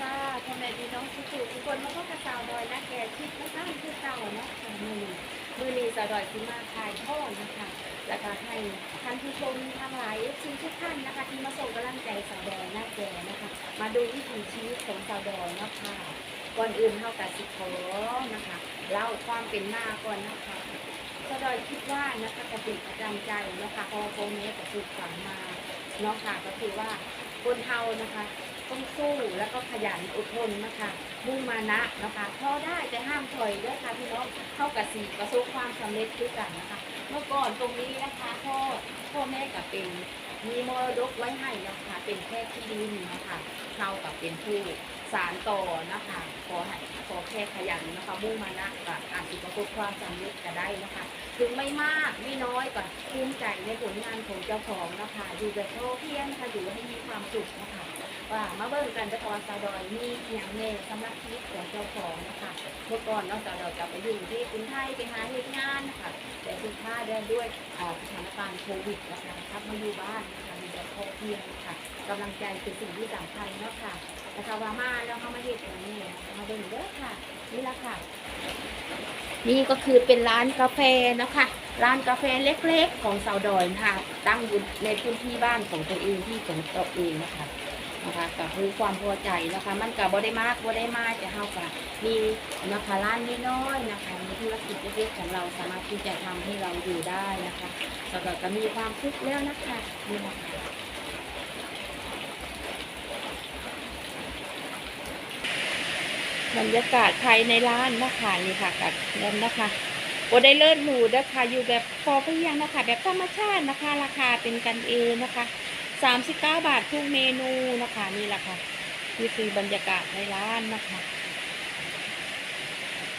ค่ะพ่อแม่พี่น้องทุกๆทุกคนมาพบกับสาวดอยนะแกชิดนะคะคือเก่าเนาะค่ะมือมือนี้สาวดอยสิมาถ่ายทอดนะคะ แล้วก็ให้ท่านผู้ชมทั้งหลายทุกทุกท่านนะคะ ที่มาส่งกำลังใจสาวดอยนะแกนะคะ มาดูวิถีชีวิตของสาวดอยเนาะค่ะก่อนอื่นเท่ากับสิขอนะคะเล่าความเป็นมาก่อนนะคะสาวดอยคิดว่านะคะกระติกประจำใจนะคะพอโฟเมสกับปลูกฝังมาเนาะค่ะก็คือว่าคนเฮานะคะ ต้องสู้แล้วก็ขยันอดทนนะคะ มุ่งมานะนะคะพอได้แต่ห้ามถอยด้วยค่ะพี่น้องเข้ากับสีประสบความสำเร็จด้วยกันนะคะ เมื่อก่อนตรงนี้นะคะพ่อพ่อแม่กับเป็นมีมรดกไว้ให้นะคะเป็นแค่ที่ดินนะคะเข้ากับเป็นผู้สารต่อนะคะขอให้ขอแค่ขยันนะคะมุ่งมานะกับอาจจะประสบความสำเร็จก็ได้นะคะถึงไม่มากไม่น้อยก็ภูมิใจในผลงานของเจ้าของนะคะอยู่แบบโอเพียงค่ะอยู่ให้มีความสุขนะคะ ว่ามาเบิ่งกันจะพอสาวดอยมีอย่างแน่สำหรับชีวิตของเจ้าของนะคะเมื่อก่อนเนาะสาวดอยกลับไปอยู่ที่กรุงไทยไปหาเหตุงานนะคะแต่สุดท้ายได้ด้วยอ่าสถานการณ์โควิดนะคะครับมาอยู่บ้านนะคะมีแบบพอเพียงค่ะกำลังใจคือสิ่งที่สำคัญเนาะค่ะแต่ถ้าว่ามาแล้วเขามาเฮ็ดอย่างนี้มาเบิ่งเด้อค่ะนี่ละค่ะ นี่ก็คือเป็นร้านกาแฟนะคะร้านกาแฟเล็กๆ ของสาวดอยนะคะตั้งอยู่ในพื้นที่บ้านของตัวเองที่ของตัวเองนะคะ นะคะก็คือความพอใจนะคะ มันก็บ่ได้มากบ่ได้มากแต่เฮาก็มีนะคะร้านน้อยๆนะคะมีธุรกิจเล็กๆของเราสามารถที่จะทำให้เราอยู่ได้นะคะแล้วก็กมีความสุขแล้วนะคะนี่นะคะบรรยากาศภายในร้านนะคะนี่ค่ะกับเริ่มนะคะบ่ได้เลิศหรูนะคะอยู่แบบพอเพียงนะคะ แบบธรรมชาตินะคะ ราคาเป็นกันเองนะคะ สามสิบเก้าบาททุกเมนูนะคะนี่แหละค่ะนี่คือบรรยากาศในร้านนะคะ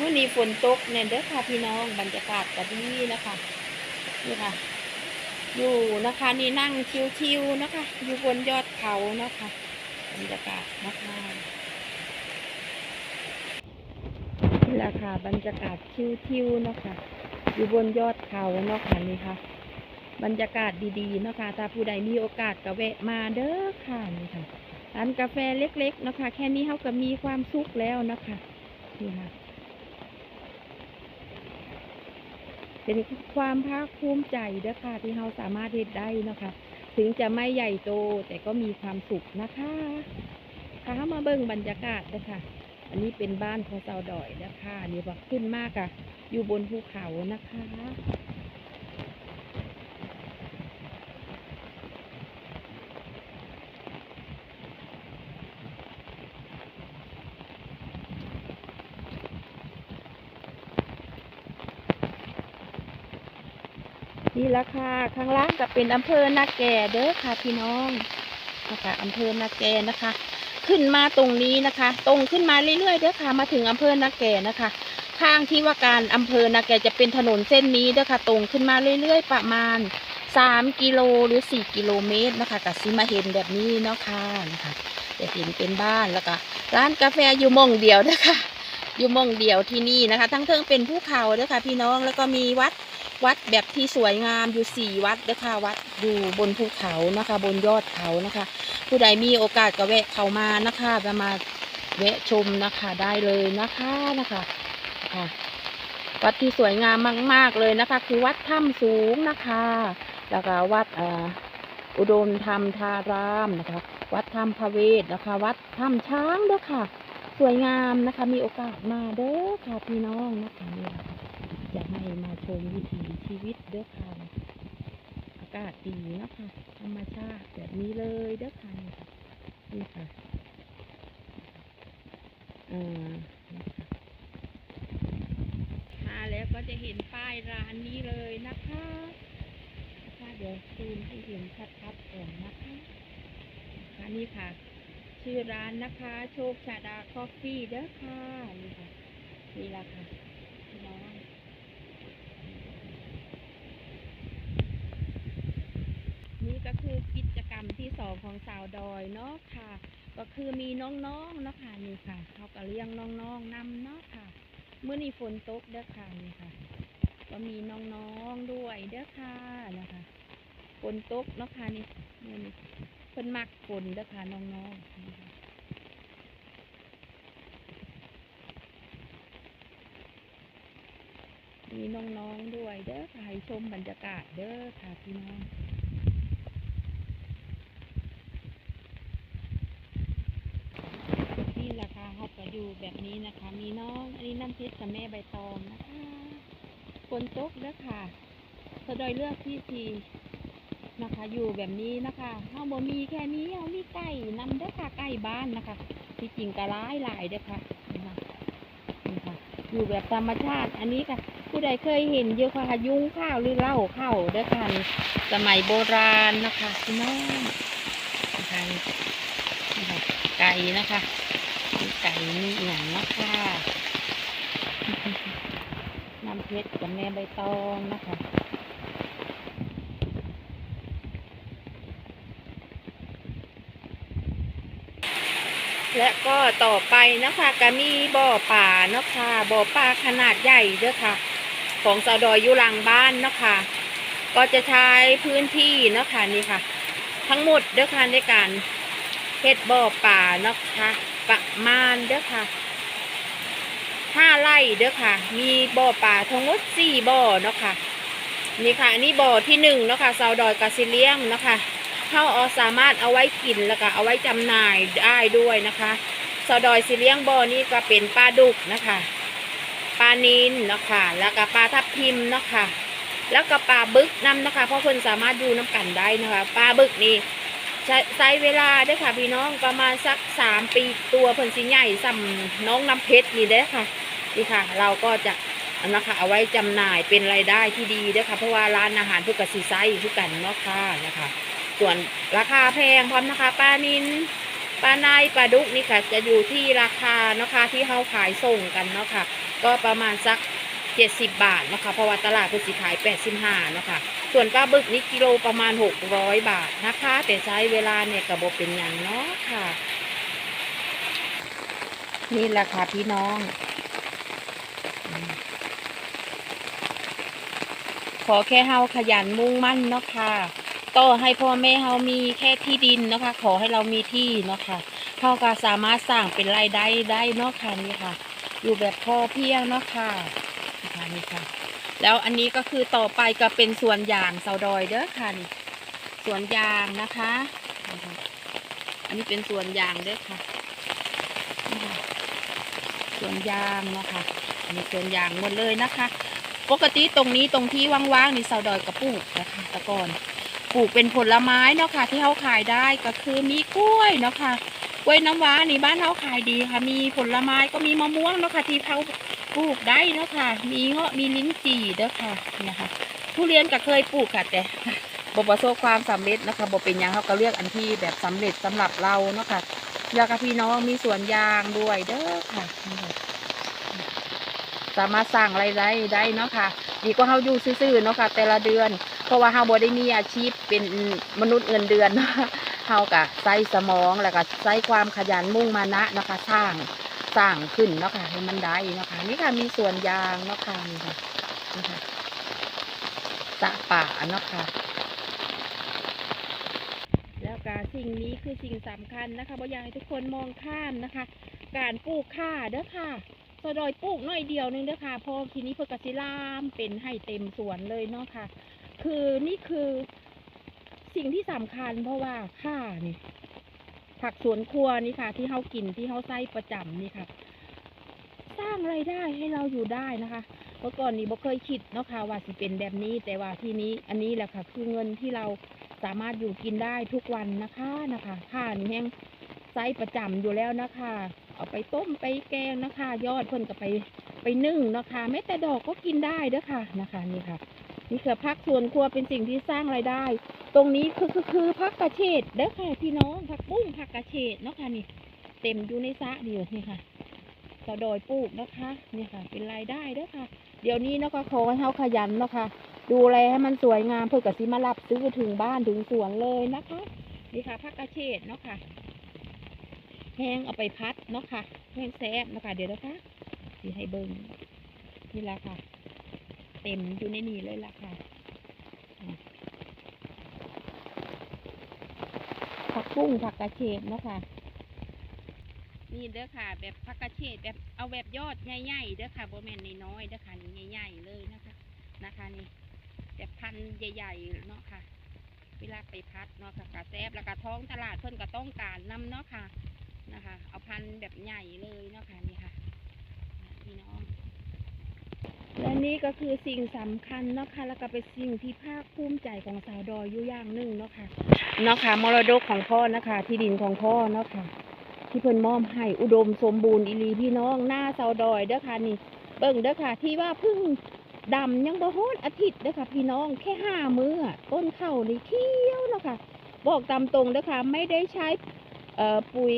วันนี้ฝนตกเนี่ยเด้อค่ะพี่น้องบรรยากาศก็ดีนะคะนี่ค่ะ อยู่นะคะนี่นั่งชิวๆนะคะ อยู่บนยอดเขานะคะบรรยากาศนะคะนี่แหละค่ะบรรยากาศชิวๆนะคะ อยู่บนยอดเขาเนาะค่ะนี่ค่ะ บรรยากาศดีๆนะคะถ้าผู้ใดมีโอกาสก็แวะมาเด้อค่ะนี่ค่ะร้านกาแฟเล็ก ๆ นะคะ แค่นี้เขาก็มีความสุขแล้วนะคะนี่ค่ะเป็นความภาคภูมิใจเด้อค่ะ ที่เราสามารถเฮ็ดได้นะคะ ถึงจะไม่ใหญ่โตแต่ก็มีความสุขนะคะพามาเบิ่งบรรยากาศเด้อค่ะ อันนี้เป็นบ้านของเซาดอยเด้อค่ะนี่บอกขึ้นมากอะอยู่บนภูเขานะคะ นี่ละค่ะ ข้างล่างก็เป็นอำเภอนาแก่เด้อค่ะพี่น้องนะคะอำเภอนาแก่นะคะ ขึ้นมาตรงนี้นะคะ ตรงขึ้นมาเรื่อยๆเด้อค่ะ มาถึงอำเภอนาแก่นะคะ ข้างที่ว่าการอำเภอนาแก่จะเป็นถนนเส้นนี้เด้อค่ะ ตรงขึ้นมาเรื่อยๆ ประมาณสามกิโลหรือสี่กิโลเมตรนะคะกับซิมาเห็นแบบนี้เนาะค่ะนะคะจะเห็นเป็นบ้านแล้วก็ร้านกาแฟอยู่มองเดียวเด้อค่ะอยู่มองเดียวที่นี่นะคะ ทั้งเทิงเป็นภูเขาเด้อค่ะพี่น้องแล้วก็มีวัด วัดแบบที่สวยงามอยู่สี่วัดนะคะวัดอยู่บนภูเขานะคะ บนยอดเขานะคะ ผู้ใดมีโอกาสก็แวะเขามานะคะจะมาแวะชมนะคะได้เลยนะคะนะคะค่ะวัดที่สวยงามมาก ๆเลยนะคะ คือวัดถ้ำสูงนะคะ แล้วก็วัดอุดมธรรมธารามนะคะ วัดถ้ำพระเวทนะคะ วัดถ้ำช้างด้วยค่ะ สวยงามนะคะ มีโอกาสมาเด้อค่ะพี่น้องนะคะนี่ค่ะ อยากให้มาชมวิถีชีวิตเด้อค่ะอากาศดีนะคะธรรมชาติแบบนี้เลยเด้อค่ะนี่ค่ะอ่ามาแล้วก็จะเห็นป้ายร้านนี้เลยนะคะค่ะเดี๋ยวซูมให้เห็นชัดๆก่อนนะคะค่ะนี่ค่ะ ชื่อร้านนะคะ โชคชาดาคอฟฟี่เด้อค่ะนี่ค่ะนี่ละค่ะ ก็คือกิจกรรมที่สองของสาวดอยเนาะค่ะ ก็คือมีน้องๆเนาะค่ะนี่ค่ะเขาก็เลี้ยงน้องๆนำเนาะค่ะเมื่อนี่ฝนตกเด้อค่ะนี่ค่ะ ก็มีน้องๆด้วยเด้อค่ะนะคะฝนตกเนาะค่ะนี่นี่เพิ่นมักฝนเด้อค่ะน้องๆนะคะมีน้องๆด้วยเด้อค่ะให้ชมบรรยากาศเด้อค่ะพี่น้อง แบบนี้นะคะ มีน้อง อันนี้น้ำพริกกับแม่ใบตองนะคะฝนตกเด้อค่ะสะดอยเลือกที่ทีนะคะ อยู่แบบนี้นะคะเฮาบ่มีแค่นี้เฮามีไก่นำเด้อค่ะไก่บ้านนะคะ ที่จริงก็ร้ายหลายเด้อค่ะนี่ค่ะคะอยู่แบบธรรมชาติ อันนี้ค่ะ ผู้ใดเคยเห็นเยอะค่ะยุ้งข้าวหรือเล้าข้าวเด้อค่ะนี่สมัยโบราณนะคะพี่น้องนะคะไก่นะคะ มีอย่างนะค่ะน้ำเพชรกับแม่ใบตองนะคะและก็ต่อไปนะคะก็มีบ่อป่านะค่ะบ่อป่าขนาดใหญ่เด้อค่ะ ของสาวดอยยู่หลังบ้านนะคะก็จะใช้พื้นที่นะค่ะนี่ค่ะ ทั้งหมดเด้อค่ะในการเฮ็ดบ่อป่าเนาะค่ะ ประมาณเด้อค่ะห้าไร่เด้อค่ะ มีบ่อป่าทั้งหมดสี่บ่อเนาะค่ะ นี่ค่ะ อันนี้บ่อที่หนึ่งเนาะค่ะซาวดอยกาซิเลียงเนาะค่ะเข้าเอาสามารถเอาไว้กินแล้วก็เอาไว้จำหน่ายได้ด้วยนะคะซาวดอยซิเลียงบ่อนี้ก็เป็นปลาดุกนะคะปลานินเนาะค่ะ แล้วก็ปลาทับทิมเนาะค่ะ แล้วก็ปลาบึกน้ำนะคะ เพราะคนสามารถดูน้ำกันได้นะคะ ปลาบึกนี่ ใช้ใช้เวลาเด้ค่ะพี่น้องประมาณสักสามปีตัวเพิ่นสิใหญ่ซ้ำน้องน้ำเพชรนี่เด้อค่ะนี่ค่ะ เราก็จะอนนะคะเอาไว้จำหน่ายเป็นรายได้ที่ดีด้อค่ะเพราะว่าร้านอาหารเพื่อกสิไซทุกกันเนาะค่ะนะคะ ส่วนราคาแพงพร้อมนะคะปลานินปลาในปลาดุกนี่ค่ะ จะอยู่ที่ราคาเนาะคะที่เขาขายส่งกันเนาะค่ะ ก็ประมาณสักเจ็ดสิบบาทเนาะคะเพราะว่าตลาดเพิ่นสิขายแปดสิบห้าเนาะค่ะ ส่วนปลาบึกนี่กิโลประมาณ600บาทนะคะ แต่ใช้เวลาเนี่ยกระบบเป็นอย่างเนาะค่ะ นี่แหละค่ะพี่น้อง ขอแค่เฮาขยันมุ่งมั่นเนาะค่ะต่อให้พ่อแม่เฮามีแค่ที่ดินเนาะค่ะ ขอให้เรามีที่เนาะค่ะเฮาก็สามารถสร้างเป็นรายได้ได้เนาะค่ะนี่ค่ะ อยู่แบบพอเพียงเนาะค่ะนี่ค่ะนี่ค่ะ แล้วอันนี้ก็คือต่อไปก็เป็นสวนยางเสาดอยเด้อค่ะนี่สวนยางนะคะ อันนี้เป็นสวนยางเด้อค่ะนี่ค่ะสวนยางนะคะอันนี้สวนยางหมดเลยนะคะ ปกติตรงนี้ตรงที่ว่างๆนี่เสาดอยก็ปลูกนะคะต่ก่อนปลูกเป็นผลไม้เนาะค่ะ ที่เขาขายได้ก็คือมีกล้วยเนาะค่ะกล้วยน้ำว้านี่บ้านเขาขายดีค่ะ มีผลไม้ก็มีมะม่วงเนาะค่ะที่เขา ปลูกได้เนาะค่ะ มีเงาะมีลิ้นจี่เด้อค่ะเนี่ยค่ะทุเรียนก็เคยปลูกค่ะ แต่บประสบความสำเร็จนะคะบเป็นยังเขาก็เลือกอันที่แบบสำเร็จสำหรับเราเนาะค่ะแล้วก็พี่น้องมีสวนยางด้วยเด้อค่ะ สามารถสร้างรายได้ได้เนาะค่ะ ดีกว่าเขาอยู่ซื่อๆเนาะค่ะ แต่ละเดือน เพราะว่าเขาบ่ได้มีอาชีพเป็นมนุษย์เงินเดือนเนาะเขากะใส่สมองแล้วก็ใส่ความขยันมุ่งมานะนะค่ะสร้าง สร้างขึ้นเนาะค่ะให้มันได้เนาะค่ะนี่ค่ะมีสวนยางเนาะค่ะนี่ค่ะนี่ค่ะสระป่าเนาะค่ะ แล้วก็สิ่งนี้คือสิ่งสำคัญนะคะบ่อยากให้ทุกคนมองข้ามนะคะ การปลูกข่าเด้อค่ะสดอยปลูกหน่อยเดียวนึงเด้อค่ะพอทีนี้เพื่อกสิลามเป็นให้เต็มสวนเลยเนาะค่ะ คือนี่คือสิ่งที่สำคัญเพราะว่าข่านี่ ผักสวนครัวนี่ค่ะ ที่เฮากินที่เฮาใส่ประจำนี่ค่ะ สร้างไรายได้ให้เราอยู่ได้นะคะเมื่อก่อนนี้บ่เคยคิดเนาะค่ะว่าสิเป็นแบบนี้ แต่ว่าที่นี้อันนี้แหละค่ะ คือเงินที่เราสามารถอยู่กินได้ทุกวันนะคะนะคะค่านี่แห้งไซประจำอยู่แล้วนะคะ เอาไปต้มไปแกงนะคะ ยอดเพิ่นก็ไปไปนึ่งนะคะแม้แต่ดอกก็กินได้เด้อค่ะนะคะนี่ค่ะ นี่คือพักสวนครัวเป็นสิ่งที่สร้างรายได้ ตรงนี้คือคือคือพักกระเฉดเด้อค่ะพี่น้องผักบุ้งผักกระเฉดเนาะค่ะนี่เต็มอยู่ในสระเดียวนี่ค่ะกระโดยปลูกนะคะนี่ค่ะ เป็นรายได้เด้อค่ะ เดี๋ยวนี้เนาะคะขอให้เฮาขยันเนาะค่ะ ดูแลให้มันสวยงามเพื่อกสิมารับซื้อถึงบ้านถึงสวนเลยนะคะนี่ค่ะผักกระเฉดเนาะค่ะแห้งเอาไปพัดเนาะค่ะแห้งแซ่บเนาะคะเดี๋ยวนะคะสีให้เบิ้งนี่ละค่ะ เต็มอยู่ในนี้เลยล่ะค่ะผักบุ้งผักกระเฉดเนาะค่ะ นี่เด้อค่ะ แบบพักกระเฉดแบบเอาแบบยอดใหญ่ๆเด้อค่ะโบแมนน้อยๆเด้อค่ะนี่ใหญ่ๆเลยนะคะนะคะนี่แบบพันใหญ่ๆเนาะค่ะ เวลาไปพัดเนาะค่ะกระแซบแล้วก็ท้องตลาดเพิ่นก็ต้องการนำเนาะค่ะนะคะ เอาพันแบบใหญ่เลยเนาะค่ะนี่ค่ะพี่น้อง และนี่ก็คือสิ่งสำคัญเนาะค่ะแล้วก็เป็นสิ่งที่ภาคภูมิใจของสาวดอยอยู่อย่างหนึ่งเนาะค่ะเนาะค่ะมรดกของพ่อนะคะ ที่ดินของพ่อเนาะค่ะ ที่เพิ่นมอบให้อุดมสมบูรณ์อีลีพี่น้องหน้าสาวดอยเด้อค่ะนี่เบิ่งเด้อค่ะ ที่ว่าพึ่งดำยังบ่ฮอดอาทิตย์เด้อค่ะ พี่น้องแค่ห้ามื้อต้นเข้านี่เขียวเนาะค่ะ บอกตามตรงเด้อค่ะ ไม่ได้ใช้ปุ๋ย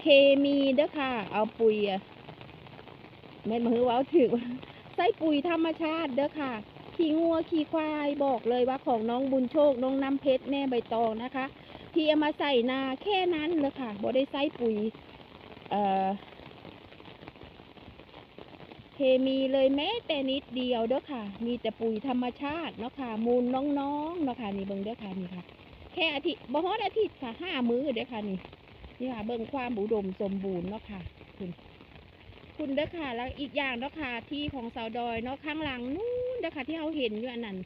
เคมีเด้อค่ะ เอาปุ๋ยอะแม่นมาฮือว่าถือ ส่ปุ๋ยธรรมชาติเด้อค่ะ ขี้งัวขี้ควายบอกเลยว่าของน้องบุญโชคน้องน้ำเพชรแม่ใบตองนะคะ ที่เอามาใส่นาแค่นั้นเลยค่ะบ่ได้ใส่ปุ๋ยเอ่อเคมีเลยแม้แต่นิดเดียวเด้อค่ะ มีแต่ปุ๋ยธรรมชาติเนาะค่ะ มูลน้องๆเนาะค่ะนี่เบิ่งเด้อค่ะนี่ค่ะ แค่อาทิตย์บ่ฮอดอาทิตย์ค่ะห้ามื้อเด้อค่ะนี่นี่ค่ะเบิ่งความอุดมสมบูรณ์เนาะค่ะคุณ คุณเด้อค่ะแล้วอีกอย่างเนาะค่ะที่ของสาวดอยเนาะข้างหลังนู้นเด้อค่ะที่เราเห็นอยู่อันนั้น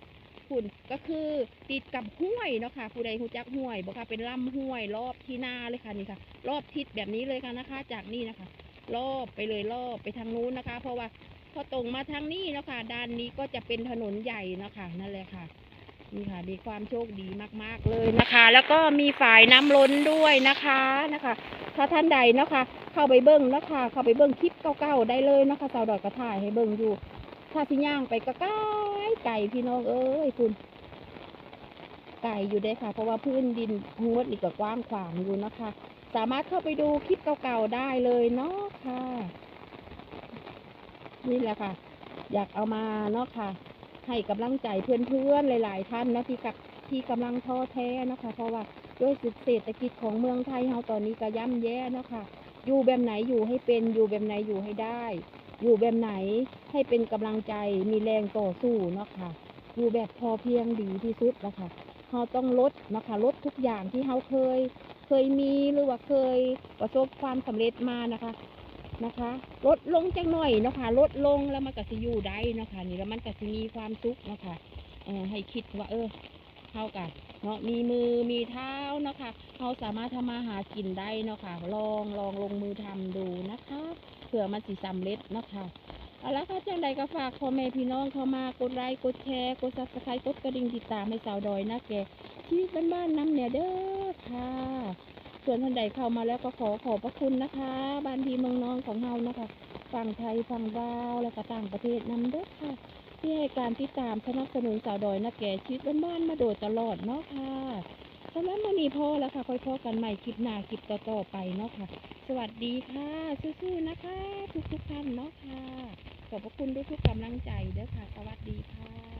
คุณก็คือติดกับห้วยเนาะค่ะผู้ใดรู้จักห้วยบอกค่ะเป็นลำห้วย รอบที่หน้าเลยค่ะนี่ค่ะ รอบทิศแบบนี้เลยค่ะนะคะ จากนี่นะคะ รอบไปเลยรอบไปทางนู้นนะคะ เพราะว่าพอตรงมาทางนี้เนาะค่ะด้านนี้ก็จะเป็นถนนใหญ่เนาะค่ะนั่นแหละค่ะนี่ค่ะดีความโชคดีมาก ๆ เลยนะคะ แล้วก็มีฝ่ายน้ำล้นด้วยนะคะนะคะ ถ้าท่านใดนะคะเข้าไปเบิ้งนะค่ะเข้าไปเบิ้งคลิปเก่าๆได้เลยนะคะสาวดอยกระถ่ายให้เบิ้งอยู่ ถ้าสิย่างไปก็ไกลไก่พี่น้องเอ้ยคุณไก่อยู่ได้ค่ะ เพราะว่าพื้นดินงหมดนี่ก็กว้างขวางอยู่นะคะ สามารถเข้าไปดูคลิปเก่าๆได้เลยเนาะค่ะ นี่แหละค่ะ อยากเอามาเนาะค่ะ ให้กำลังใจเพื่อนๆหลาย ๆ ท่านนะที่กับที่กำลังท้อแท้นะคะ เพราะว่า ด้วยเศรษฐกิจของเมืองไทยเราตอนนี้ก็ย่ำแย่เนาะค่ะอยู่แบบไหนอยู่ให้เป็นอยู่แบบไหนอยู่ให้ได้ อยู่แบบไหนให้เป็นกำลังใจมีแรงต่อสู้เนาะค่ะอยู่แบบพอเพียงดีที่สุดนะคะเราต้องลดนะคะลดทุกอย่างที่เราเคย เคยมีหรือว่าเคยประสบความสำเร็จมานะคะนะคะลดลงจังหน่อยเนาะคะลดลงแล้วมันก็สิอยู่ได้เนาะคะนี่แล้วมันก็สิมีความสุขเนาะคะเออให้คิดว่าเออเท่ากัน เนาะมีมือมีเท้านะคะเราสามารถทำมาหากินได้เนาะค่ะลองลองลงมือทำดูนะคะเผื่อมันสิสำเร็จนะคะเอาละค่ะจังใดก็ฝากพ่อแม่พี่น้องเข้ามากดไลค์กดแชร์กดซับสไครต์กดกระดิ่งติดตามให้สาวดอยนะแกชีวิตบ้านๆน้ำเนี่ยเด้อค่ะ ส่วนท่านใดเข้ามาแล้วก็ขอขอบพระคุณนะคะ บ้านพี่เมืองน้องของเฮานะคะฝั่งไทยฝั่งลาวและก็ต่างประเทศนำเด้อค่ะ ที่ให้การติดตามสนับสนุนสาวดอยนะแกชีวิตบ้านๆมาโดยตลอดเนาะค่ะสำหรับมันนี้พอแล้วค่ะค่อยพอกันใหม่คลิปหน้าคลิปต่อๆไปเนาะค่ะ สวัสดีค่ะสู้ๆนะคะ ทุกๆท่านเนาะค่ะขอบพระคุณด้วยทุกกำลังใจเด้อค่ะ สวัสดีค่ะ